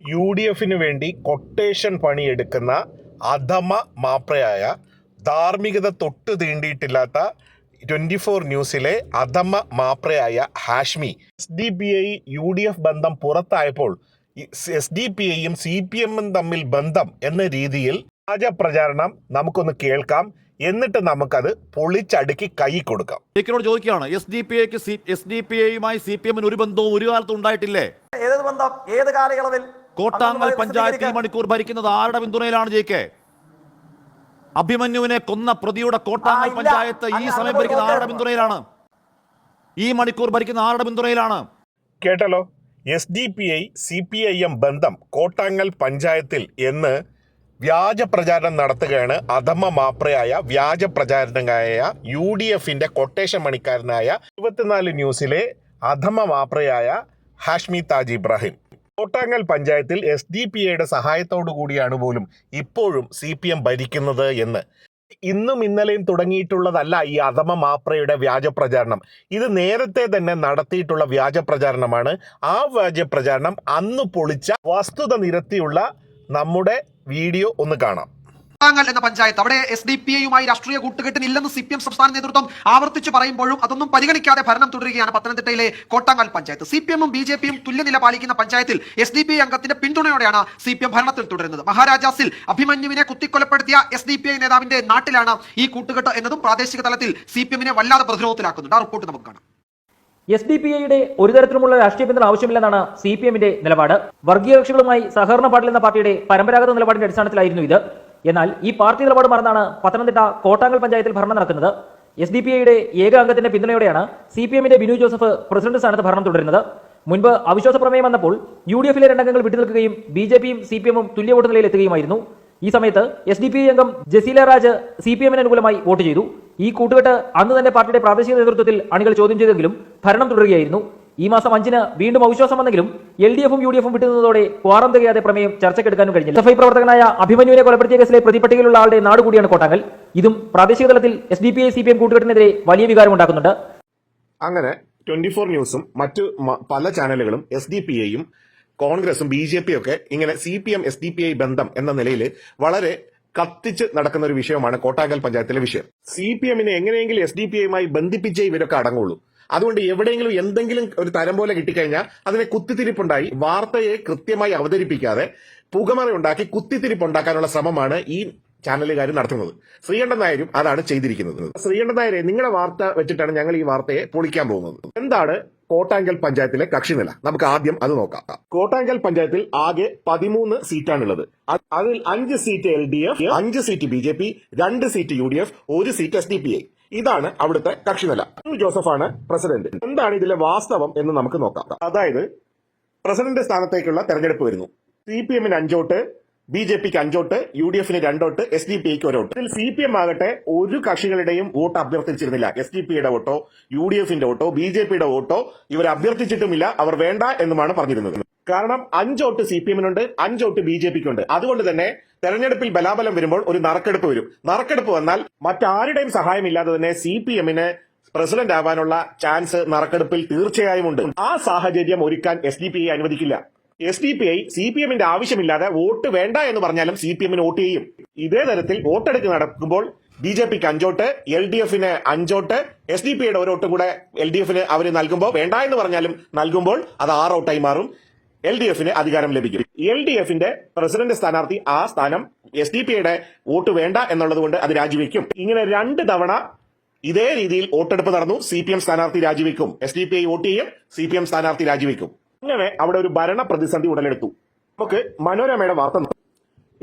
U D എഫിന് വേണ്ടി quotation പണിയെടുക്കുന്ന അധമ മാപ്രയായ ധാർമ്മികത തൊട്ട് തീണ്ടിയിട്ടില്ലാത്ത ട്വന്റി ഫോർ ന്യൂസിലെ അധമ മാപ്രയായ Hashmi S D P I U D F ബന്ധം പുറത്തായപ്പോൾ എസ് ഡി പി ഐയും സി പി എമ്മും തമ്മിൽ ബന്ധം എന്ന രീതിയിൽ വ്യാജ പ്രചാരണം നമുക്കൊന്ന് കേൾക്കാം. എന്നിട്ട് നമുക്കത് പൊളിച്ചടുക്കി കൈ കൊടുക്കാം. എനിക്കോട് ചോദിക്കുകയാണ് എസ് ഡി പി ഐക്ക് എസ് ഡി പി ഐയുമായി സി പി എമ്മിന് ഒരു ബന്ധവും ഒരു കാലത്തും ഉണ്ടായിട്ടില്ലേ? ഏത് ബന്ധം? ഏത് കാലയളവിൽ? കോട്ടാങ്ങൽ പഞ്ചായത്തിൽ പഞ്ചായത്ത് ഈ മണിക്കൂർ ഭരിക്കുന്നത് ആരുടെ പിന്തുണയിലാണ് ജെ കെ? അഭിമന്യുവിനെ കൊന്ന പ്രതിയുടെ കോട്ടാങ്ങൽ പഞ്ചായത്ത് ഈ സമയം ഭരിക്കുന്നത് ഭരിക്കുന്ന ആരുടെ പിന്തുണയിലാണ്? ഈ മണിക്കൂർ ഭരിക്കുന്ന ആരുടെ പിന്തുണയിലാണ്? കേട്ടല്ലോ. S D P I C P I M ബന്ധം കോട്ടാങ്ങൽ പഞ്ചായത്തിൽ എന്ന് വ്യാജ പ്രചാരണം നടത്തുകയാണ് അധമ മാപ്രയായ വ്യാജ പ്രചാരണകായ യു ഡി എഫിന്റെ കൊട്ടേഷൻ മണിക്കാരനായ ഇരുപത്തിനാല് ന്യൂസിലെ അധമ മാപ്രയായ ഹാഷ്മി താജ് ഇബ്രാഹിം. കോട്ടാങ്ങൽ പഞ്ചായത്തിൽ എസ് ഡി പി ഐയുടെ സഹായത്തോടു കൂടിയാണ് പോലും ഇപ്പോഴും സി പി എം ഭരിക്കുന്നത് എന്ന്. ഇന്നും ഇന്നലെയും തുടങ്ങിയിട്ടുള്ളതല്ല ഈ അധമ മാപ്രയുടെ വ്യാജ പ്രചാരണം. ഇത് നേരത്തെ തന്നെ നടത്തിയിട്ടുള്ള വ്യാജ പ്രചാരണമാണ്. ആ വ്യാജ പ്രചാരണം അന്ന് പൊളിച്ച വസ്തുത നിരത്തിയുള്ള നമ്മുടെ വീഡിയോ ഒന്ന് കാണാം. കോട്ടാങ്ങൽ എന്ന പഞ്ചായത്ത്. അവിടെ എസ് ഡി പി ഐയുമായി രാഷ്ട്രീയ കൂട്ടുകെട്ടിനില്ലെന്ന് സി പി എം സംസ്ഥാന നേതൃത്വം ആവർത്തിച്ച് പറയുമ്പോഴും അതൊന്നും പരിഗണിക്കാതെ ഭരണം തുടരുകയാണ് പത്തനംതിട്ടയിലെ കോട്ടാങ്ങൽ പഞ്ചായത്ത്. സി പി എമ്മും ബി ജെ പിയും തുല്യനില പാലിക്കുന്ന പഞ്ചായത്തിൽ എസ് ഡി പി അംഗത്തിന്റെ പിന്തുണയോടെയാണ് സി പി എം ഭരണത്തിൽ തുടരുന്നത്. മഹാരാജാസിൽ അഭിമന്യുവിനെ കുത്തിക്കൊലപ്പെടുത്തിയ എസ് ഡി പി ഐ നേതാവിന്റെ നാട്ടിലാണ് ഈ കൂട്ടുകെട്ട് എന്നതും പ്രാദേശിക തലത്തിൽ സി പി എമ്മിനെ വല്ലാതെ പ്രതിരോധത്തിലാക്കുന്നുണ്ട് ആ റിപ്പോർട്ട് നമുക്ക് കാണാം. എസ് ഡി പി ഐയുടെ ഒരു തരത്തിലുമുള്ള രാഷ്ട്രീയ പിന്തുണ ആവശ്യമില്ലെന്നാണ് സി പി എമ്മിന്റെ നിലപാട്. വർഗീയ കക്ഷികളുമായി സഹകരണ പാടില്ലെന്ന പാർട്ടിയുടെ പരമ്പരാഗത നിലപാടിന്റെ അടിസ്ഥാനത്തിലായിരുന്നു ഇത്. എന്നാൽ ഈ പാർട്ടി നിലപാട് മറന്നാണ് പത്തനംതിട്ട കോട്ടാങ്കൽ പഞ്ചായത്തിൽ ഭരണം നടക്കുന്നത്. എസ് ഡി പി ഐയുടെ ഏക അംഗത്തിന്റെ പിന്തുണയോടെയാണ് സി പി എമ്മിന്റെ ബിനു ജോസഫ് പ്രസിഡന്റ് സ്ഥാനത്ത് ഭരണം തുടരുന്നത്. മുൻപ് അവിശ്വാസ പ്രമേയം വന്നപ്പോൾ യു ഡി എഫിലെ രണ്ടംഗങ്ങൾ വിട്ടുനിൽക്കുകയും ബി ജെ പിയും സി പി എമ്മും തുല്യ വോട്ട് നിലയിൽ എത്തുകയുമായിരുന്നു. ഈ സമയത്ത് എസ് ഡി പി അംഗം ജസീല രാജ് സി പി എമ്മിന് അനുകൂലമായി വോട്ട് ചെയ്തു. ഈ കൂട്ടുകെട്ട് അന്ന് തന്നെ പാർട്ടിയുടെ പ്രാദേശിക നേതൃത്വത്തിൽ അണികൾ ചോദ്യം ചെയ്തെങ്കിലും ഭരണം തുടരുകയായിരുന്നു. ഈ മാസം അഞ്ചിന് വീണ്ടും അവിശ്വാസം വന്നെങ്കിലും എൽ ഡി എഫും യു ഡി എഫും വിട്ടുനിന്നതോടെ ക്വാറം തികയാതെ പ്രമേയം ചർച്ചയ്ക്കെടുക്കാനും കഴിഞ്ഞില്ല. എസ് എഫ് ഐ പ്രവർത്തകനായ അഭിമന്യുവിനെ കൊലപ്പെടുത്തിയ കേസിലെ പ്രതിപട്ടികയിലുള്ള ആളുടെ നാട് കൂടിയാണ് കോട്ടാങ്ങൽ ഇതും പ്രാദേശിക തലത്തിൽ S D P I C P M കൂട്ടുകെട്ടിനെതിരെ വലിയ വികാരം ഉണ്ടാക്കുന്നുണ്ട്. അങ്ങനെ ട്വന്റി ഫോർ ന്യൂസും മറ്റ് പല ചാനലുകളും എസ് ഡി പി ഐയും കോൺഗ്രസും ബി ജെ പി ഒക്കെ ഇങ്ങനെ C P M S D P I ബന്ധം എന്ന നിലയിൽ വളരെ കത്തിച്ച് നടക്കുന്ന ഒരു വിഷയമാണ് കോട്ടാങ്കൽ പഞ്ചായത്തിലെ വിഷയം. സി പി എമ്മിനെ എങ്ങനെയെങ്കിലും എസ് ഡി പി ഐയുമായി ബന്ധിപ്പിച്ചേ ഇവരൊക്കെ അടങ്ങുള്ളൂ. അതുകൊണ്ട് എവിടെയെങ്കിലും എന്തെങ്കിലും ഒരു തരം പോലെ കിട്ടിക്കഴിഞ്ഞാൽ അതിനെ കുത്തിത്തിരിപ്പുണ്ടായി. വാർത്തയെ കൃത്യമായി അവതരിപ്പിക്കാതെ പുകമറ ഉണ്ടാക്കി കുത്തിത്തിരിപ്പുണ്ടാക്കാനുള്ള ശ്രമമാണ് ഈ ചാനലുകാർ നടത്തുന്നത്. ശ്രീകണ്ഠൻ നായരും അതാണ് ചെയ്തിരിക്കുന്നത്. ശ്രീകണ്ഠൻ നായരെ നിങ്ങളുടെ വാർത്ത വെച്ചിട്ടാണ് ഞങ്ങൾ ഈ വാർത്തയെ പൊളിക്കാൻ പോകുന്നത്. എന്താണ് കോട്ടാങ്കൽ പഞ്ചായത്തിലെ കക്ഷി നില നമുക്ക് ആദ്യം അത് നോക്കാം. കോട്ടാങ്കൽ പഞ്ചായത്തിൽ ആകെ പതിമൂന്ന് സീറ്റാണുള്ളത്. അതിൽ അഞ്ച് സീറ്റ് എൽ ഡി എഫ് അഞ്ച് സീറ്റ് ബി ജെ പി രണ്ട് സീറ്റ് യു ഡി എഫ് ഒരു seat S D P I. ഇതാണ് അവിടുത്തെ കക്ഷിനില. നില ജോസഫാണ് പ്രസിഡന്റ്. എന്താണ് ഇതിലെ വാസ്തവം എന്ന് നമുക്ക് നോക്കാം. അതായത് പ്രസിഡന്റ് സ്ഥാനത്തേക്കുള്ള തെരഞ്ഞെടുപ്പ് വരുന്നു. സി പി എമ്മിന് അഞ്ചോട്ട് ബി ജെ പിക്ക് അഞ്ചോട്ട് യു ഡി എഫിന് രണ്ടോട്ട് എസ് ഡി പി ഐക്ക് ഒരോട്ട് ഇതിൽ സി പി എം ആകട്ടെ ഒരു കക്ഷികളുടെയും വോട്ട് അഭ്യർത്ഥിച്ചിരുന്നില്ല. എസ് ഡി പിയുടെ വോട്ടോ യു ഡി എഫിന്റെ വോട്ടോ ബി ജെ പിയുടെ വോട്ടോ ഇവർ അഭ്യർത്ഥിച്ചിട്ടുമില്ല. അവർ വേണ്ട എന്നുമാണ് പറഞ്ഞിരുന്നത്. കാരണം അഞ്ചോട്ട് സി പി എമ്മിനുണ്ട് അഞ്ചോട്ട് ബി ജെ പിക്കുണ്ട്. അതുകൊണ്ട് തന്നെ തെരഞ്ഞെടുപ്പിൽ ബലാബലം വരുമ്പോൾ ഒരു നറുക്കെടുപ്പ് വരും. നറുക്കെടുപ്പ് വന്നാൽ മറ്റാരുടെയും സഹായമില്ലാതെ തന്നെ സി പി എമ്മിന് പ്രസിഡന്റ് ആവാനുള്ള ചാൻസ് നറുക്കെടുപ്പിൽ തീർച്ചയായും ഉണ്ട്. ആ സാഹചര്യം ഒരുക്കാൻ എസ് ഡി പി ഐ അനുവദിക്കില്ല. S D P I C P എമ്മിന്റെ ആവശ്യമില്ലാതെ വോട്ട് വേണ്ട എന്ന് പറഞ്ഞാലും സി പി എമ്മിന് വോട്ട് ചെയ്യും. ഇതേ തരത്തിൽ വോട്ടെടുപ്പ് നടക്കുമ്പോൾ ബി ജെ പിക്ക് അഞ്ചോട്ട് എൽ ഡി എഫിന് അഞ്ചോട്ട് എസ് ഡി പിയുടെ ഒരു വോട്ട് കൂടെ എൽ ഡി എഫിന് അവർ നൽകുമ്പോൾ വേണ്ട എന്ന് പറഞ്ഞാലും നൽകുമ്പോൾ അത് ആറ് വോട്ടായി മാറും. എൽ ഡി എഫിന് അധികാരം ലഭിക്കും. എൽ ഡി എഫിന്റെ പ്രസിഡന്റ് സ്ഥാനാർത്ഥി ആ സ്ഥാനം എസ് ഡി പിയുടെ വോട്ട് വേണ്ട എന്നുള്ളത് കൊണ്ട് അത് രാജിവെക്കും. ഇങ്ങനെ രണ്ട് തവണ ഇതേ രീതിയിൽ വോട്ടെടുപ്പ് നടന്നു സി പി എം സ്ഥാനാർത്ഥി രാജിവെക്കും. S D P I vote ചെയ്യും സി പി എം സ്ഥാനാർത്ഥി രാജിവെക്കും. അങ്ങനെ അവിടെ ഒരു ഭരണ പ്രതിസന്ധി ഉടലെടുത്തു. നമുക്ക് മനോരമയുടെ വാർത്ത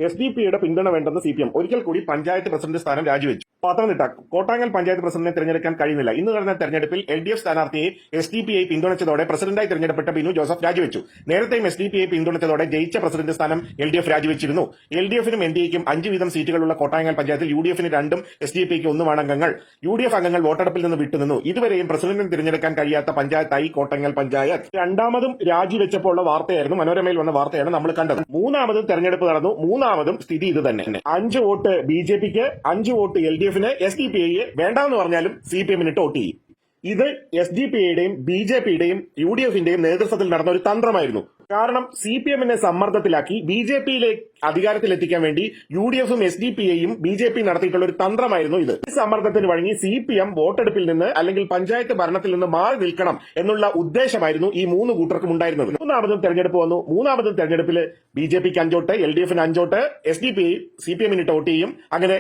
എസ് ഡി പിയുടെ പിന്തുണ വേണ്ടെന്ന് സി പി എം. ഒരിക്കൽ കൂടി പഞ്ചായത്ത് പ്രസിഡന്റ് സ്ഥാനം രാജിവെച്ചു. പത്തനംതിട്ട കോട്ടാങ്ങൽ പഞ്ചായത്ത് പ്രസിഡന്റിനെ തിരഞ്ഞെടുക്കാൻ കഴിയുന്നില്ല. ഇന്ന് നടന്ന തെരഞ്ഞെടുപ്പിൽ എൽ ഡി എഫ് സ്ഥാനാർത്ഥിയെ എസ് ഡി പി ഐ പിന്തുണച്ചതോടെ പ്രസിഡന്റായി തിരഞ്ഞെടുപ്പെട്ട ബിനു ജോസഫ് രാജിവെച്ചു. നേരത്തെയും എസ് ഡി പി ഐ പിന്തുണച്ചതോടെ ജയിച്ച പ്രസിഡന്റ് സ്ഥാനം എൽ ഡി എഫ് രാജിവെച്ചിരുന്നു. എൽ ഡി എഫിനും എൻ ഡി എക്കും അഞ്ച് വീതം സീറ്റുകളുള്ള കോട്ടാങ്ങൽ പഞ്ചായത്തിൽ യു ഡി എഫിന് രണ്ടും എസ് ഡി പിക്ക് ഒന്നുമാണ് അംഗങ്ങൾ. യു ഡി എഫ് അംഗങ്ങൾ വോട്ടെടുപ്പിൽ നിന്ന് വിട്ടുനിന്നു. ഇതുവരെയും പ്രസിഡന്റിനെ തിരഞ്ഞെടുക്കാൻ കഴിയാത്ത പഞ്ചായത്തായി കോട്ടാങ്ങൽ പഞ്ചായത്ത്. രണ്ടാമതും രാജിവെച്ചപ്പോൾ ഉള്ള വാർത്തയായിരുന്നു. മനോരമയിൽ വന്ന വാർത്തയാണ് നമ്മൾ കണ്ടത്. മൂന്നാമതും തെരഞ്ഞെടുപ്പ് നടന്നു. മൂന്നാമതും സ്ഥിതി ഇത് തന്നെ അഞ്ച് വോട്ട് ബി ജെ പിക്ക് അഞ്ച് വോട്ട് എൽ ഡി എഫിന് എസ് ഡി പി ഐയെ വേണ്ടാന്ന് പറഞ്ഞാലും സി പി എമ്മിന് ടോട്ട് ചെയ്യും. ഇത് എസ് ഡി പി ഐയുടെയും ബി ജെ പിയുടെയും യു ഡി എഫിന്റെയും നേതൃത്വത്തിൽ നടന്ന ഒരു തന്ത്രമായിരുന്നു. കാരണം സി പി എമ്മിനെ സമ്മർദ്ദത്തിലാക്കി ബി ജെ പിയിലെ അധികാരത്തിലെത്തിക്കാൻ വേണ്ടി യു ഡി എഫും എസ് ഡി പി ഐയും ബി ജെ പി നടത്തിയിട്ടുള്ള ഒരു തന്ത്രമായിരുന്നു ഇത്. ഈ സമ്മർദ്ദത്തിന് വഴങ്ങി സി പി എം വോട്ടെടുപ്പിൽ നിന്ന് അല്ലെങ്കിൽ പഞ്ചായത്ത് ഭരണത്തിൽ നിന്ന് മാറി നിൽക്കണം എന്നുള്ള ഉദ്ദേശമായിരുന്നു ഈ മൂന്ന് കൂട്ടർക്കും ഉണ്ടായിരുന്നത്. മൂന്നാമതും തെരഞ്ഞെടുപ്പ് വന്നു. മൂന്നാമതും തെരഞ്ഞെടുപ്പിൽ ബി ജെ പിക്ക് അഞ്ചോട്ട് എൽ ഡി എഫിന് അഞ്ചോട്ട് S D P I C P എമ്മിന് വോട്ട് ചെയ്യും. അങ്ങനെ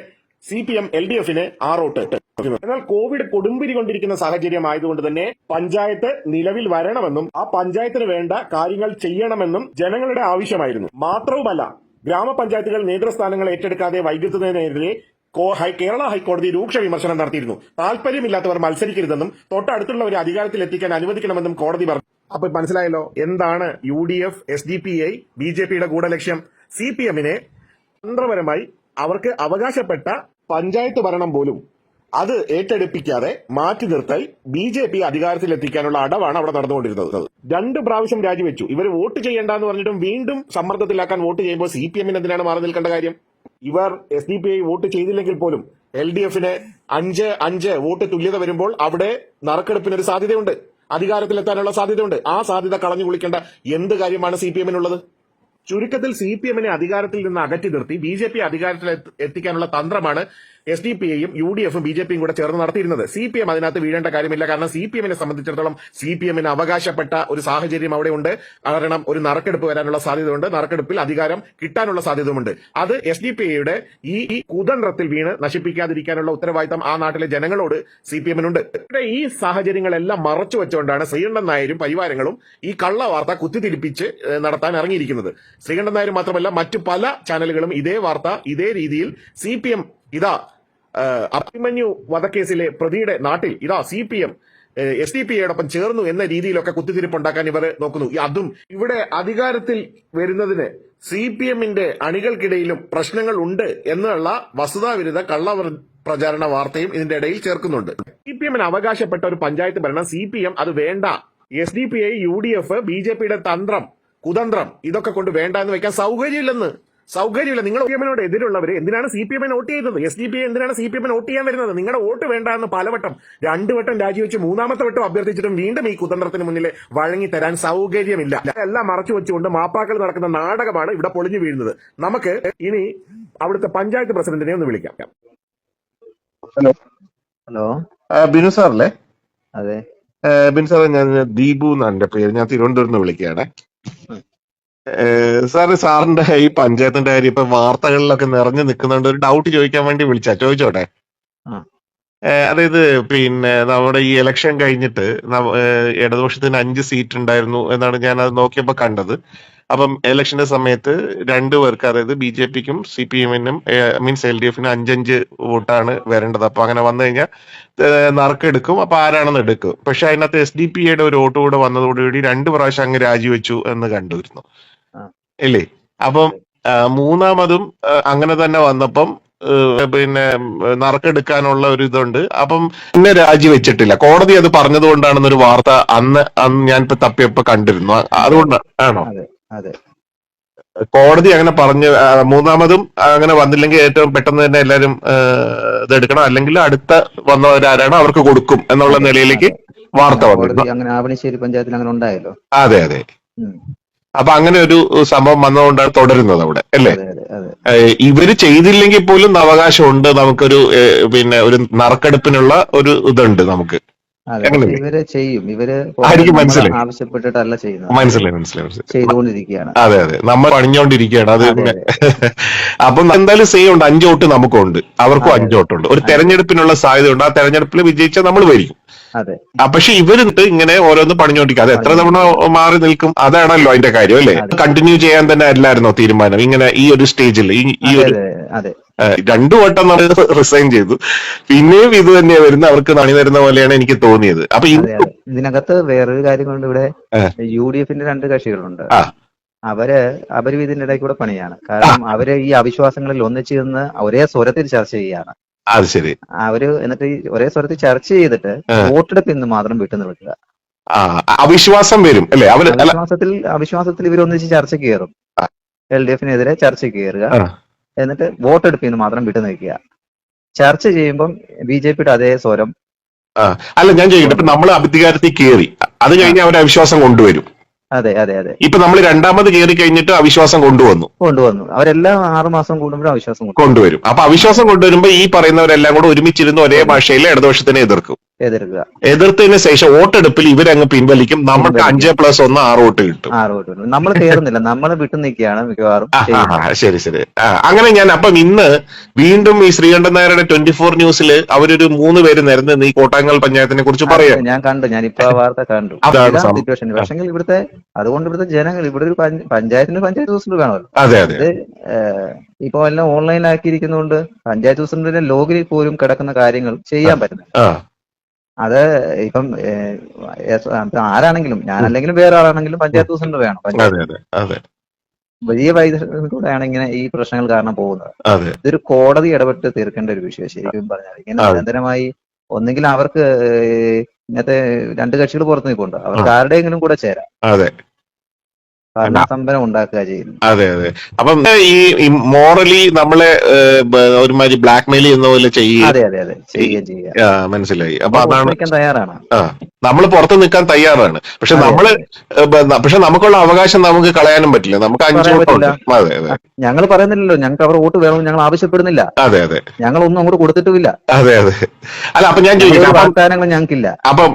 C P M L D എഫിന് ആറോട്ട്. എന്നാൽ കോവിഡ് കൊടുമ്പിരി കൊണ്ടിരിക്കുന്ന സാഹചര്യം ആയതുകൊണ്ട് തന്നെ പഞ്ചായത്ത് നിലവിൽ വരണമെന്നും ആ പഞ്ചായത്തിന് വേണ്ട കാര്യങ്ങൾ ചെയ്യണമെന്നും ജനങ്ങളുടെ ആവശ്യമായിരുന്നു. മാത്രവുമല്ല ഗ്രാമപഞ്ചായത്തുകൾ നേതൃസ്ഥാനങ്ങൾ ഏറ്റെടുക്കാതെ വൈകിട്ടുന്നതിനെതിരെ കേരള ഹൈക്കോടതി രൂക്ഷ വിമർശനം നടത്തിയിരുന്നു. താല്പര്യമില്ലാത്തവർ മത്സരിക്കരുതെന്നും തൊട്ടടുത്തുള്ളവരെ അധികാരത്തിൽ എത്തിക്കാൻ അനുവദിക്കണമെന്നും കോടതി പറഞ്ഞു. അപ്പൊ മനസ്സിലായല്ലോ എന്താണ് U D F S D P I B J പിയുടെ ഗൂഢലക്ഷ്യം സി പി എമ്മിനെ തന്ത്രപരമായി അവർക്ക് അവകാശപ്പെട്ട പഞ്ചായത്ത് ഭരണം പോലും അത് ഏറ്റെടുപ്പിക്കാതെ മാറ്റി നിർത്തൽ ബി ജെ പി അധികാരത്തിലെത്തിക്കാനുള്ള അടവാണ് അവിടെ നടന്നുകൊണ്ടിരുന്നത്. രണ്ട് പ്രാവശ്യം രാജിവെച്ചു. ഇവർ വോട്ട് ചെയ്യേണ്ട എന്ന് പറഞ്ഞിട്ടും വീണ്ടും സമ്മർദ്ദത്തിലാക്കാൻ വോട്ട് ചെയ്യുമ്പോൾ സി പി എമ്മിന് എന്തിനാണ് മാറി നിൽക്കേണ്ട കാര്യം? ഇവർ S D P I vote ചെയ്തില്ലെങ്കിൽ പോലും എൽ ഡി എഫിന് അഞ്ച് അഞ്ച് വോട്ട് തുല്യത വരുമ്പോൾ അവിടെ നറുക്കെടുപ്പിന് ഒരു സാധ്യതയുണ്ട്. അധികാരത്തിലെത്താനുള്ള സാധ്യതയുണ്ട്. ആ സാധ്യത കളഞ്ഞു കുളിക്കേണ്ട എന്ത് കാര്യമാണ് സി പി എമ്മിനുള്ളത്? ചുരുക്കത്തിൽ സി പി എമ്മിനെ അധികാരത്തിൽ നിന്ന് അകറ്റി നിർത്തി. ബി ജെ പി അധികാരത്തിൽ എത്തിക്കാനുള്ള തന്ത്രമാണ് എസ് ഡി പി ഐയും യു ഡി എഫും ബി ജെ പിയും കൂടെ ചേർന്ന് നടത്തിയിരുന്നത്. സി പി എം അതിനകത്ത് വീഴേണ്ട കാര്യമില്ല. കാരണം സി പി എമ്മിനെ സംബന്ധിച്ചിടത്തോളം സി പി എമ്മിന് അവകാശപ്പെട്ട ഒരു സാഹചര്യം അവിടെ ഉണ്ട്. കാരണം ഒരു നറുക്കെടുപ്പ് വരാനുള്ള സാധ്യതയുണ്ട്. നറുക്കെടുപ്പിൽ അധികാരം കിട്ടാനുള്ള സാധ്യതയുമുണ്ട്. അത് എസ് ഡി പി ഐയുടെ ഈ കുതന്ത്രത്തിൽ വീണ് നശിപ്പിക്കാതിരിക്കാനുള്ള ഉത്തരവാദിത്തം ആ നാട്ടിലെ ജനങ്ങളോട് സി പി എമ്മിനുണ്ട്. ഈ സാഹചര്യങ്ങളെല്ലാം മറച്ചു വെച്ചുകൊണ്ടാണ് ശ്രീകണ്ഠൻ നായരും പരിവാരങ്ങളും ഈ കള്ള വാർത്ത കുത്തിത്തിരിപ്പിച്ച് നടത്താൻ ഇറങ്ങിയിരിക്കുന്നത്. ശ്രീകണ്ഠൻ നായരും മാത്രമല്ല മറ്റു പല ചാനലുകളും ഇതേ വാർത്ത ഇതേ രീതിയിൽ സി പി എം ഇതാ അഭിമന്യു വധക്കേസിലെ പ്രതിയുടെ നാട്ടിൽ ഇതാ C P M S D P ഐയോടൊപ്പം ചേർന്നു എന്ന രീതിയിലൊക്കെ കുത്തിത്തിരിപ്പുണ്ടാക്കാൻ ഇവർ നോക്കുന്നു. അതും ഇവിടെ അധികാരത്തിൽ വരുന്നതിന് സി പി എമ്മിന്റെ അണികൾക്കിടയിലും പ്രശ്നങ്ങൾ ഉണ്ട് എന്നുള്ള വസ്തുതാവിരുദ്ധ കള്ള പ്രചാരണ വാർത്തയും ഇതിന്റെ ഇടയിൽ ചേർക്കുന്നുണ്ട്. സി പി എമ്മിന് അവകാശപ്പെട്ട ഒരു പഞ്ചായത്ത് ഭരണം സി പി എം അത് വേണ്ട. S D P I U D F B J പിയുടെ തന്ത്രം കുതന്ത്രം ഇതൊക്കെ കൊണ്ട് വേണ്ട എന്ന് വെക്കാൻ സൗകര്യമില്ലെന്ന് സൗകര്യമില്ല. നിങ്ങൾ സി പി എമ്മിനോട് എതിരുള്ളവർ എന്തിനാണ് സി പി എമ്മിനെ വോട്ട് ചെയ്തത് എസ് ഡി പി എന്തിനാണ് സി പി എമ്മിനെ വോട്ട് ചെയ്യാൻ വരുന്നത്? നിങ്ങളുടെ വോട്ട് വേണ്ട എന്ന് പലവട്ടം രണ്ടു വട്ടം രാജിവെച്ച് മൂന്നാമത്തെ വട്ടം അഭ്യർത്ഥിച്ചിട്ടും വീണ്ടും ഈ കുതന്ത്രത്തിന് മുന്നിൽ വഴങ്ങി തരാൻ സൗകര്യമില്ല. എല്ലാം മറച്ചു വെച്ചുകൊണ്ട് മാപ്പാക്കൾ നടക്കുന്ന നാടകമാണ് ഇവിടെ പൊളിഞ്ഞു വീഴുന്നത്. നമുക്ക് ഇനി അവിടുത്തെ പഞ്ചായത്ത് പ്രസിഡന്റിനെ ഒന്ന് വിളിക്കാം. ഹലോ. ഹലോ. ബിനു സാറല്ലേ? അതെ. ബിനു സാറേ ഞാൻ ദീപു എന്നാണ് എന്റെ പേര്. ഞാൻ തിരുവനന്തപുരത്ത് നിന്ന് വിളിക്കുകയാണ്. സാറ് സാറിന്റെ ഈ പഞ്ചായത്തിന്റെ കാര്യം ഇപ്പൊ വാർത്തകളിലൊക്കെ നിറഞ്ഞു നിൽക്കുന്നുണ്ട്. ഒരു ഡൗട്ട് ചോദിക്കാൻ വേണ്ടി വിളിച്ച. ചോദിച്ചോട്ടെ? അതായത് പിന്നെ നമ്മുടെ ഈ ഇലക്ഷൻ കഴിഞ്ഞിട്ട് ഇടതുപക്ഷത്തിന് അഞ്ച് സീറ്റ് ഉണ്ടായിരുന്നു എന്നാണ് ഞാൻ അത് നോക്കിയപ്പോ കണ്ടത്. അപ്പം ഇലക്ഷന്റെ സമയത്ത് രണ്ടു പേർക്ക് അതായത് ബി ജെ പിക്കും സി പി എമ്മിനും മീൻസ് എൽ ഡി എഫിനും അഞ്ചഞ്ച് വോട്ടാണ് വരേണ്ടത്. അപ്പൊ അങ്ങനെ വന്നു കഴിഞ്ഞാൽ നറുക്കെടുക്കും. അപ്പൊ ആരാണെന്ന് എടുക്കും. പക്ഷെ അതിനകത്ത് എസ് ഡി പി യുടെ ഒരു വോട്ട് കൂടെ വന്നതോടുകൂടി രണ്ട് പ്രാവശ്യം അങ്ങ് രാജിവെച്ചു എന്ന് കണ്ടിരുന്നു ആ. ഇല്ലേ? അപ്പം മൂന്നാമതും അങ്ങനെ തന്നെ വന്നപ്പം പിന്നെ നറുക്കെടുക്കാനുള്ള ഒരു ഇതുണ്ട്. അപ്പം പിന്നെ രാജിവെച്ചിട്ടില്ല. കോടതി അത് പറഞ്ഞത് കൊണ്ടാണെന്നൊരു വാർത്ത അന്ന് അന്ന് ഞാൻ ഇപ്പൊ തപ്പിയപ്പോ കണ്ടിരുന്നു. അതുകൊണ്ട് ആണോ? കോടതി അങ്ങനെ പറഞ്ഞ് മൂന്നാമതും അങ്ങനെ വന്നില്ലെങ്കിൽ ഏറ്റവും പെട്ടെന്ന് തന്നെ എല്ലാരും ഇത് എടുക്കണം അല്ലെങ്കിൽ അടുത്ത വന്നവരാരാണോ അവർക്ക് കൊടുക്കും എന്നുള്ള നിലയിലേക്ക് വാർത്ത വന്നു അങ്ങനെ ആവണിശ്ശേരി പഞ്ചായത്തിൽ അങ്ങനെ ഉണ്ടായല്ലോ. അതെ അതെ. അപ്പൊ അങ്ങനെ ഒരു സംഭവം വന്നതുകൊണ്ടാണ് തുടരുന്നത് അവിടെ അല്ലേ? ഇവർ ചെയ്തില്ലെങ്കിൽ പോലും അവകാശമുണ്ട് നമുക്കൊരു പിന്നെ ഒരു നറുക്കെടുപ്പിനുള്ള ഒരു ഇതുണ്ട് നമുക്ക്. അതെ ഇവർ ചെയ്യും. ഇവർ ആവശ്യപ്പെട്ടിട്ടല്ല ചെയ്യുന്നത്. മനസ്സിലായി മനസ്സിലായി മനസ്സിലായി. ചെയ്തുകൊണ്ടിരിക്കുകയാണ്. അതെ അതെ. നമ്മൾ പണിഞ്ഞോണ്ടിരിക്കുകയാണ് അത് അപ്പൊ എന്തായാലും സെയിം ഉണ്ട് അഞ്ച് വോട്ട് നമുക്കുണ്ട്. അവർക്കും അഞ്ചോട്ടുണ്ട് അഞ്ച് വോട്ടുണ്ട്. ഒരു തെരഞ്ഞെടുപ്പിനുള്ള സാധ്യത ഉണ്ട് ആ തെരഞ്ഞെടുപ്പിൽ വിജയിച്ചാൽ നമ്മൾ വരിക്കും ആ പക്ഷെ ഇവർ ഇങ്ങനെ ഓരോന്ന് പണിഞ്ഞോണ്ടിരിക്കും അത് എത്ര തവണ മാറി നിൽക്കും അതാണല്ലോ അതിന്റെ കാര്യം അല്ലേ? കണ്ടിന്യൂ ചെയ്യാൻ തന്നെ അല്ലായിരുന്നോ തീരുമാനം? ഇങ്ങനെ ഈ ഒരു സ്റ്റേജിൽ ഈ ഒരു രണ്ടു വട്ടം നമ്മൾ റിസൈൻ ചെയ്തു. പിന്നെയും ഇത് തന്നെയാ വരുന്നത്. അവർക്ക് നണി തരുന്ന പോലെയാണ് എനിക്ക് തോന്നിയത്. അപ്പൊ ഇതിനകത്ത് വേറൊരു കാര്യം കൊണ്ട് ഇവിടെ. യു ഡി എഫിന്റെ രണ്ട് കക്ഷികളുണ്ട്. അവർ അവരും ഇതിന്റെ ഇടയിൽ കൂടെ പണിയാണ്. കാരണം അവർ ഈ അവിശ്വാസങ്ങളിൽ ഒന്നിച്ചു നിന്ന് ഒരേ സ്വരത്തിൽ ചർച്ച ചെയ്യാണ്. അത് ശരി. അവർ എന്നിട്ട് ഈ ഒരേ സ്വരത്തിൽ ചർച്ച ചെയ്തിട്ട് വോട്ടെടുപ്പിൽ വോട്ടെടുപ്പ് ഇന്ന് മാത്രം വിട്ടു നിർത്തുക അവിശ്വാസം വരും അല്ലേ? അവിശ്വാസത്തിൽ അല്ല അവിശ്വാസത്തിൽ ഇവർ ഇവരൊന്നിച്ച് ചർച്ച കയറും. എൽ ഡി എഫിനെതിരെ ചർച്ച കയറുക. എന്നിട്ട് വോട്ടെടുപ്പിൽ നിന്ന് മാത്രം വിട്ടു നിൽക്കുക. ചർച്ച ചെയ്യുമ്പം ബി ജെ പിയുടെ അതേ സ്വരം. അല്ല ഞാൻ ചോദിക്കട്ടെ ഇപ്പൊ നമ്മൾ അധികാരത്തിൽ കയറി. അത് കഴിഞ്ഞ് അവരെ അവിശ്വാസം കൊണ്ടുവരും. അതെ അതെ അതെ. ഇപ്പൊ നമ്മൾ രണ്ടാമത് കയറി കഴിഞ്ഞിട്ട് അവിശ്വാസം കൊണ്ടുവന്നു. കൊണ്ടുവന്നു. അവരെല്ലാം ആറുമാസം കൂടുമ്പോഴും അവിശ്വാസം കൊണ്ടുവരും കൊണ്ടുവരും. അപ്പൊ അവിശ്വാസം കൊണ്ടുവരുമ്പോ ഈ പറയുന്നവരെല്ലാം കൂടെ ഒരുമിച്ചിരുന്ന് ഒരേ ഭാഷയിൽ ഇടതുപക്ഷത്തിനെ എതിർക്കും. എതിർക്കുക. എതിർത്തതിന് ശേഷം വോട്ടെടുപ്പിൽ ഇവരങ്ങ് പിൻവലിക്കും. പിൻവലിക്കും. അഞ്ച് പ്ലസ് ഒന്ന് ആറ് വോട്ട് കിട്ടും. ആറ് വോട്ട് നമ്മൾ കയറുന്നില്ല നമ്മൾ വിട്ടു നിൽക്കുകയാണ് മിക്കവാറും ശരി ശരി. അങ്ങനെ ഞാൻ അപ്പം ഇന്ന് വീണ്ടും ഈ ശ്രീകണ്ഠൻ നായരുടെ ട്വന്റി ഫോർ ന്യൂസിൽ അവരൊരു മൂന്ന് പേര് നിരന്ന് ഈ കോട്ടാങ്ങൽ പഞ്ചായത്തിനെ കുറിച്ച് പറയാം ഞാൻ കണ്ടു. ഞാൻ ഇപ്പൊ ആ വാർത്ത കണ്ടു. സിറ്റുവേഷൻ പക്ഷെങ്കിൽ ഇവിടുത്തെ അതുകൊണ്ട് ഇവിടുത്തെ ജനങ്ങൾ ഇവിടെ ഒരു പഞ്ചായത്തിന്റെ പഞ്ചായത്തിന് പഞ്ചായത്ത് പ്രസിഡന്റ് വേണമല്ലോ അതെ അതെ. ഇപ്പൊ എല്ലാം ഓൺലൈൻ ആക്കിയിരിക്കുന്നതുകൊണ്ട് പഞ്ചായത്ത് പ്രസിഡന്റിന്റെ ലോഗിൽ പോലും കിടക്കുന്ന കാര്യങ്ങൾ ചെയ്യാൻ പറ്റുന്നത് ആ. അത് ഇപ്പം ആരാണെങ്കിലും ഞാൻ അല്ലെങ്കിലും വേറെ ആളാണെങ്കിലും പഞ്ചായത്ത് പ്രസിഡന്റ് വേണം പഞ്ചായത്ത് വലിയ വൈദ്യുതിയാണ് ഇങ്ങനെ ഈ പ്രശ്നങ്ങൾ കാരണം പോകുന്നത്. ഇതൊരു കോടതി ഇടപെട്ട് തീർക്കേണ്ട ഒരു വിഷയം ശരിക്കും പറഞ്ഞാൽ. ഇങ്ങനെ. നിരന്തരമായി ഒന്നെങ്കിൽ അവർക്ക് ഇന്നത്തെ ഇങ്ങനത്തെ രണ്ട് കക്ഷികൾ പുറത്തു നിൽപ്പുണ്ട്. അവർക്ക് ആരുടെയെങ്കിലും കൂടെ ചേരാം. അതെ. ഭരണസമ്പരം ഉണ്ടാക്കുക ചെയ്യുന്നു. അതെ അതെ. അപ്പം ഈ മോറലി നമ്മളെ ഒരുമാതിരി ബ്ലാക്ക് മെയിൽ ചെയ്യുന്ന പോലെ ചെയ്യുക. അതെ അതെ അതെ. ചെയ്യുക. മനസ്സിലായി. അപ്പൊ അതാണ് തയ്യാറാണ്. ആ. നമ്മൾ പുറത്ത് നിൽക്കാൻ തയ്യാറാണ്. പക്ഷെ നമ്മൾ പക്ഷെ നമുക്കുള്ള അവകാശം നമുക്ക് കളയാനും പറ്റില്ല. നമുക്ക് അഞ്ചു അതെ അതെ. ഞങ്ങൾ പറയുന്നില്ലല്ലോ. ഞങ്ങൾക്ക് അവർ വോട്ട് വേണമെന്ന് ഞങ്ങൾ ആവശ്യപ്പെടുന്നില്ല. അതെ അതെ. ഞങ്ങൾ ഒന്നും അങ്ങോട്ട് കൊടുത്തിട്ടുമില്ല. അതെ അതെ. അല്ല അപ്പൊ ഞാൻ ചോദിക്കാം. ഞങ്ങൾക്കില്ല. അപ്പം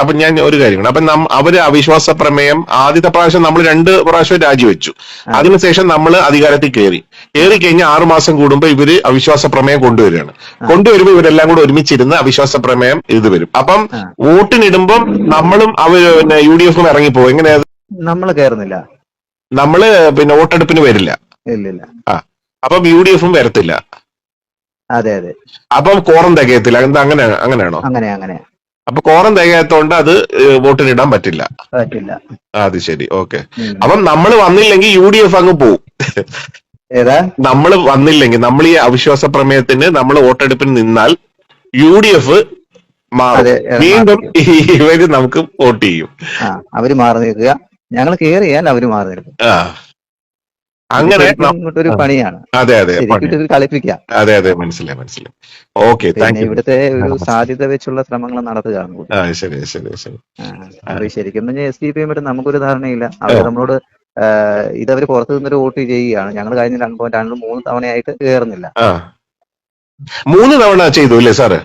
അപ്പൊ ഞാൻ ഒരു കാര്യമാണ്. അപ്പൊ അവർ അവിശ്വാസ പ്രമേയം ആദ്യത്തെ പ്രാവശ്യം നമ്മൾ രണ്ട് പ്രാവശ്യം രാജിവെച്ചു. അതിനുശേഷം നമ്മൾ അധികാരത്തിൽ കയറി കയറി കഴിഞ്ഞ ആറുമാസം കൂടുമ്പോ ഇവർ അവിശ്വാസ പ്രമേയം കൊണ്ടുവരികയാണ്. കൊണ്ടുവരുമ്പോ ഇവരെല്ലാം കൂടെ ഒരുമിച്ചിരുന്ന് അവിശ്വാസ പ്രമേയം ഇത് വരും. അപ്പം. വോട്ടിനിടുമ്പം നമ്മളും അവർ പിന്നെ യു ഡി എഫും ഇറങ്ങിപ്പോകും എങ്ങനെയാ നമ്മൾ കയറുന്നില്ല നമ്മൾ പിന്നെ വോട്ടെടുപ്പിന് വരില്ല. ഇല്ലില്ല. അപ്പം യു ഡി എഫും വരത്തില്ല. അതെ അതെ. അപ്പം കോറം തികയത്തില്ല. എന്താ അങ്ങനെ അങ്ങനെയാണോ? അങ്ങനെ അങ്ങനെ. അപ്പൊ കോറം തികയാത്തോണ്ട് അത് ഏഹ്, വോട്ടിനിടാൻ പറ്റില്ല. പറ്റില്ല. ആ, അത് ശരി. ഓക്കെ. ഉം. അപ്പം നമ്മൾ വന്നില്ലെങ്കിൽ യു ഡി എഫ് അങ്ങ് പോവും. ഏതാ? നമ്മൾ വന്നില്ലെങ്കിൽ നമ്മൾ ഈ അവിശ്വാസ പ്രമേയത്തിന് നമ്മൾ വോട്ടെടുപ്പിന് നിന്നാൽ യു ഡി എഫ് വീണ്ടും ഇവർ നമുക്ക് വോട്ട് ചെയ്യും. അവർ മാറി നിൽക്കുക. ഞങ്ങൾ കയറിയാൽ അവർ മാറി നിൽക്കും. അങ്ങനെ ഒരു പണിയാണ്. അതെ അതെ. കളിപ്പിക്കാം. അതെ അതെ മനസ്സിലായി മനസ്സിലായി. ഓക്കെ ഇവിടുത്തെ ഒരു സാധ്യത വെച്ചുള്ള ശ്രമങ്ങൾ നടത്തുകയാണ് ശരി ശരി ശരി. ശരിക്കും എസ് ഡി പി പറ്റി നമുക്കൊരു ധാരണയില്ല. അവർ നമ്മളോട് ഇത് അവർ പുറത്തു നിന്നൊരു വോട്ട് ചെയ്യുകയാണ്. ഞങ്ങൾ കഴിഞ്ഞ രണ്ട് പോയിന്റ് രണ്ട് മൂന്ന് തവണയായിട്ട് കയറുന്നില്ല. മൂന്ന് തവണ ചെയ്തു അല്ലേ സാറ്?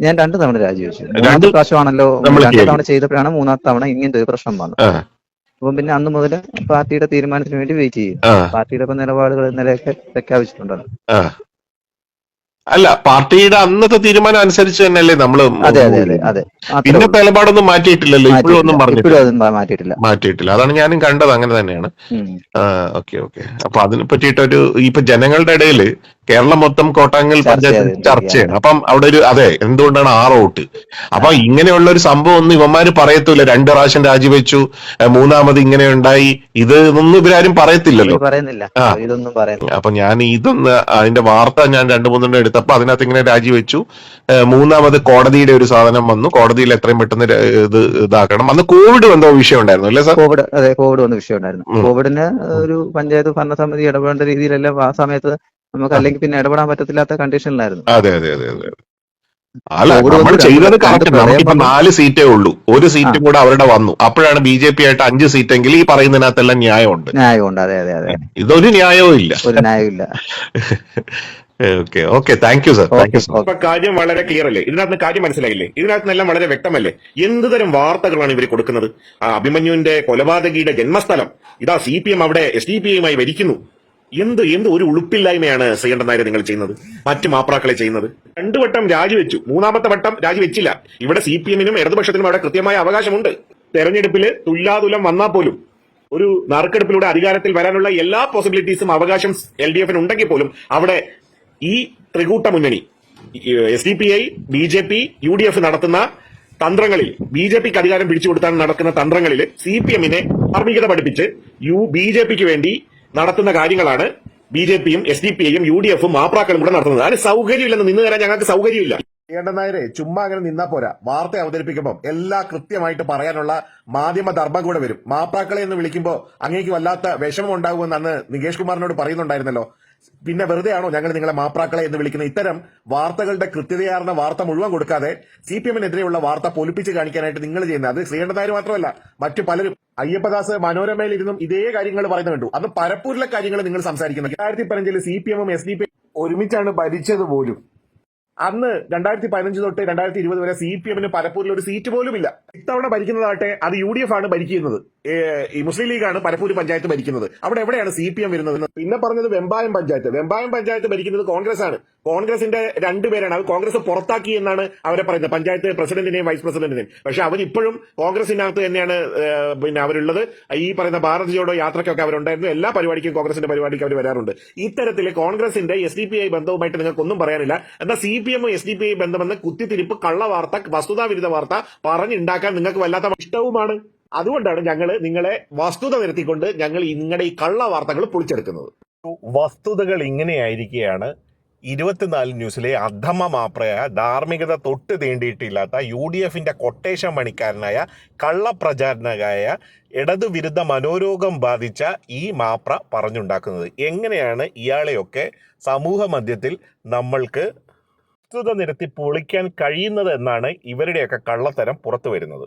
ഞാൻ രണ്ട് തവണ രാജിവെച്ചു. രണ്ട് പ്രാവശ്യമാണല്ലോ രണ്ട്. തവണ ചെയ്തപ്പോഴാണ് മൂന്നാം തവണ ഇങ്ങനത്തെ ഒരു പ്രശ്നം വന്നത്. അപ്പം പിന്നെ അന്ന് മുതൽ പാർട്ടിയുടെ തീരുമാനത്തിന് വേണ്ടി വെയിറ്റ് ചെയ്യും. പാർട്ടിയുടെ ഇപ്പൊ നിലപാടുകൾ ഇന്നലെയൊക്കെ പ്രഖ്യാപിച്ചിട്ടുണ്ടല്ലോ. അല്ല പാർട്ടിയുടെ അന്നത്തെ തീരുമാനം അനുസരിച്ച് തന്നെയല്ലേ നമ്മൾ അതെ അതെ അതെ അതെ. പിന്നെ. നിലപാടൊന്നും മാറ്റിയിട്ടില്ലല്ലോ? ഇപ്പോഴും ഒന്നും. പറഞ്ഞിട്ടില്ല. മാറ്റിയിട്ടില്ല. മാറ്റിയിട്ടില്ല. അതാണ് ഞാനും കണ്ടത്. അങ്ങനെ തന്നെയാണ്. Okay okay. അപ്പൊ അതിനെ പറ്റിയിട്ടൊരു ഇപ്പൊ ജനങ്ങളുടെ ഇടയിൽ കേരളം മൊത്തം കോട്ടാങ്ങൽ പഞ്ചായത്ത്. ചർച്ചയാണ് അപ്പം അവിടെ ഒരു അതെ എന്തുകൊണ്ടാണ് ആറ് വോട്ട് അപ്പൊ ഇങ്ങനെയുള്ള ഒരു സംഭവം ഒന്നും ഇവന്മാര് പറയത്തില്ല. രണ്ട് പ്രാവശ്യം രാജിവെച്ചു. മൂന്നാമത് ഇങ്ങനെ ഉണ്ടായി. ഇത് ഒന്നും ഇവരാരും പറയത്തില്ലല്ലോ. അപ്പൊ ഞാൻ ഇതൊന്ന് അതിന്റെ വാർത്ത ഞാൻ രണ്ടു മൂന്നെണ്ണം എടുത്തപ്പോ അതിനകത്ത് ഇങ്ങനെ രാജിവെച്ചു. മൂന്നാമത് കോടതിയുടെ ഒരു സാധനം വന്നു. കോടതിയിൽ എത്രയും പെട്ടെന്ന് ഇത് ഇതാക്കണം. അന്ന് കോവിഡ് എന്തോ വിഷയം ഉണ്ടായിരുന്നു അല്ലേ സാർ? കോവിഡ് അതെ കോവിഡ് വന്ന വിഷയം ഉണ്ടായിരുന്നു. കോവിഡിന് ഒരു പഞ്ചായത്ത് ഭരണസമിതി ഇടപെടേണ്ട രീതിയിലെല്ലാം ആ സമയത്ത് നമുക്ക് അല്ലെങ്കിൽ പിന്നെ ഇടപെടാൻ പറ്റത്തില്ലാത്ത കണ്ടീഷനിലായിരുന്നു അതെ അതെ അതെ അതെ അല്ല നമ്മൾ ചെയ്തത് കറക്റ്റ് നമുക്കിപ്പോ നാല് സീറ്റേ ഉള്ളൂ. ഒരു സീറ്റും കൂടെ അവരുടെ വന്നു. അപ്പോഴാണ് ബി ജെ പി ആയിട്ട് അഞ്ച് സീറ്റെങ്കിൽ ഈ പറയുന്നതിനകത്തെല്ലാം ന്യായമുണ്ട്. ന്യായമുണ്ട്. അതെ അതെ അതെ. ഇതൊരു ന്യായവും ഇല്ല. ഒരു ന്യായമില്ല okay okay. Thank you sir thank you sir ഇപ്പൊ കാര്യം വളരെ ക്ലിയർ അല്ലേ? ഇതിനകത്ത് കാര്യം മനസ്സിലായില്ലേ? ഇതിനകത്തെല്ലാം വളരെ വ്യക്തമല്ലേ? എന്ത് തരം വാർത്തകളാണ് ഇവർ കൊടുക്കുന്നത്? ആ അഭിമന്യുവിന്റെ കൊലപാതകിയുടെ ജന്മസ്ഥലം. ഇതാ സി പി എം അവിടെ എസ് ഡി പി ഐയുമായി ഭരിക്കുന്നു. എന്ത് എന്ത് ഒരു ഉളുപ്പില്ലായ്മയാണ് ശ്രീകണ്ഠൻ നായർ നിങ്ങൾ ചെയ്യുന്നത്? മറ്റ് മാപ്രാക്കളെ ചെയ്യുന്നത്? രണ്ടു വട്ടം രാജിവെച്ചു. മൂന്നാമത്തെ വട്ടം രാജിവെച്ചില്ല. ഇവിടെ സി പി എമ്മിനും ഇടതുപക്ഷത്തിനും അവിടെ കൃത്യമായ അവകാശമുണ്ട്. തെരഞ്ഞെടുപ്പിൽ തുല്ലാതുലം വന്നാൽ പോലും ഒരു നറുക്കെടുപ്പിലൂടെ അധികാരത്തിൽ വരാനുള്ള എല്ലാ പോസിബിലിറ്റീസും അവകാശം എൽ ഡി എഫിന് ഉണ്ടെങ്കിൽ പോലും അവിടെ ഈ ത്രികൂട്ട മുന്നണി S D P I B J P U D F നടത്തുന്ന തന്ത്രങ്ങളിൽ ബി ജെ പിക്ക് അധികാരം പിടിച്ചു കൊടുത്താൻ നടക്കുന്ന തന്ത്രങ്ങളിൽ സി പി എമ്മിനെ ധാർമ്മികത പഠിപ്പിച്ച് യു ബി ജെ പിക്ക് വേണ്ടി നടത്തുന്ന കാര്യങ്ങളാണ് ബി ജെ പിയും എസ് ഡി പി ഐയും യു ഡി എഫും മാപ്രാക്കളും കൂടെ നടത്തുന്നത്. അതിന് സൗകര്യമില്ലെന്ന് നിന്ന് തരാൻ ഞങ്ങൾക്ക് സൗകര്യമില്ല. ശ്രീകണ്ഠൻ നായരെ ചുമ്മാ അങ്ങനെ നിന്നാ പോരാ. വാർത്ത അവതരിപ്പിക്കുമ്പോൾ എല്ലാ കൃത്യമായിട്ട് പറയാനുള്ള മാധ്യമ ധർമ്മം കൂടെ വരും. മാപ്രാക്കളെ എന്ന് വിളിക്കുമ്പോൾ അങ്ങേക്ക് വല്ലാത്ത വിഷമം ഉണ്ടാകുമെന്ന് അന്ന് നികേഷ് കുമാറിനോട് പറയുന്നുണ്ടായിരുന്നല്ലോ. പിന്നെ വെറുതെ ആണോ ഞങ്ങൾ നിങ്ങളെ മാപ്രാക്കളെ എന്ന് വിളിക്കുന്ന ഇത്തരം വാർത്തകളുടെ കൃത്യതയാർന്ന വാർത്ത മുഴുവൻ കൊടുക്കാതെ സി പി എമ്മിനെതിരെയുള്ള വാർത്ത പൊലിപ്പിച്ച് കാണിക്കാനായിട്ട് നിങ്ങൾ ചെയ്യുന്നത്? അത് ശ്രീകണ്ഠനായർ മാത്രമല്ല മറ്റു പലരും. അയ്യപ്പദാസ് മനോരമയിൽ ഇരുന്നും ഇതേ കാര്യങ്ങൾ പറയുന്നത് കണ്ടു. അത് പരപ്പൂരിലെ കാര്യങ്ങൾ നിങ്ങൾ സംസാരിക്കുന്നത് രണ്ടായിരത്തി പതിനഞ്ചിൽ സി പി എമ്മും എസ് ഡി പി ഒരുമിച്ചാണ് ഭരിച്ചത് പോലും. അന്ന് രണ്ടായിരത്തി പതിനഞ്ച് തൊട്ട് രണ്ടായിരത്തി ഇരുപത് വരെ സി പി എമ്മിന് പലപ്പൂരിൽ ഒരു സീറ്റ് പോലും ഇല്ല ഇത്തവണ ഭരിക്കുന്നതാകട്ടെ അത് യു ഡി എഫ് ആണ് ഭരിക്കുന്നത്. ഈ മുസ്ലിം ലീഗാണ് പലപ്പൂര് പഞ്ചായത്ത് ഭരിക്കുന്നത്. അവിടെ എവിടെയാണ് സി പി എം വരുന്നത് പിന്നെ പറഞ്ഞത് വെമ്പായം പഞ്ചായത്ത്. വെമ്പായം പഞ്ചായത്ത് ഭരിക്കുന്നത് കോൺഗ്രസ് ആണ് കോൺഗ്രസിന്റെ രണ്ടുപേരാണ് അത് കോൺഗ്രസ് പുറത്താക്കി എന്നാണ് അവരെ പറയുന്നത്. പഞ്ചായത്ത് പ്രസിഡന്റിനെയും വൈസ് പ്രസിഡന്റിനെയും. പക്ഷെ അവരിപ്പോഴും കോൺഗ്രസിനകത്ത് തന്നെയാണ് പിന്നെ അവരുള്ളത്. ഈ പറയുന്ന ഭാരത് ജോഡോ യാത്രയ്ക്കൊക്കെ അവരുണ്ടായിരുന്നു. എല്ലാ പരിപാടിക്കും കോൺഗ്രസിന്റെ പരിപാടിക്ക് അവർ വരാറുണ്ട്. ഇത്തരത്തിൽ കോൺഗ്രസിന്റെ എസ് ഡി പി ഐ ബന്ധവുമായിട്ട് നിങ്ങൾക്ക് ഒന്നും പറയാനില്ല. എന്നാൽ C P M S D P I ബന്ധമെന്ന് കുത്തിത്തിരിപ്പ് കള്ള വാർത്ത വസ്തുതാവിരുദ്ധ വാർത്ത പറഞ്ഞുണ്ടാക്കാൻ നിങ്ങൾക്ക് വല്ലാത്ത ഇഷ്ടവുമാണ്. അതുകൊണ്ടാണ് ഞങ്ങൾ നിങ്ങളെ വസ്തുത നിരത്തിക്കൊണ്ട് ഞങ്ങൾ നിങ്ങളുടെ ഈ കള്ള വാർത്തകൾ പൊളിച്ചെടുക്കുന്നത്. വസ്തുതകൾ ഇങ്ങനെയായിരിക്കുകയാണ് ഇരുപത്തിനാല് ന്യൂസിലെ അധമ മാപ്രയ ധാർമ്മികത തൊട്ട് തീണ്ടിയിട്ടില്ലാത്ത യു ഡി എഫിന്റെ കൊട്ടേഷൻ പണിക്കാരനായ കള്ളപ്രചാരണകായ ഇടതുവിരുദ്ധ മനോരോഗം ബാധിച്ച ഈ മാപ്ര പറഞ്ഞുണ്ടാക്കുന്നത്. എങ്ങനെയാണ് ഇയാളെയൊക്കെ സമൂഹ മധ്യത്തിൽ നമ്മൾക്ക് വസ്തുത നിരത്തി പൊളിക്കാൻ കഴിയുന്നത് എന്നാണ് ഇവരുടെയൊക്കെ കള്ളത്തരം പുറത്തു വരുന്നത്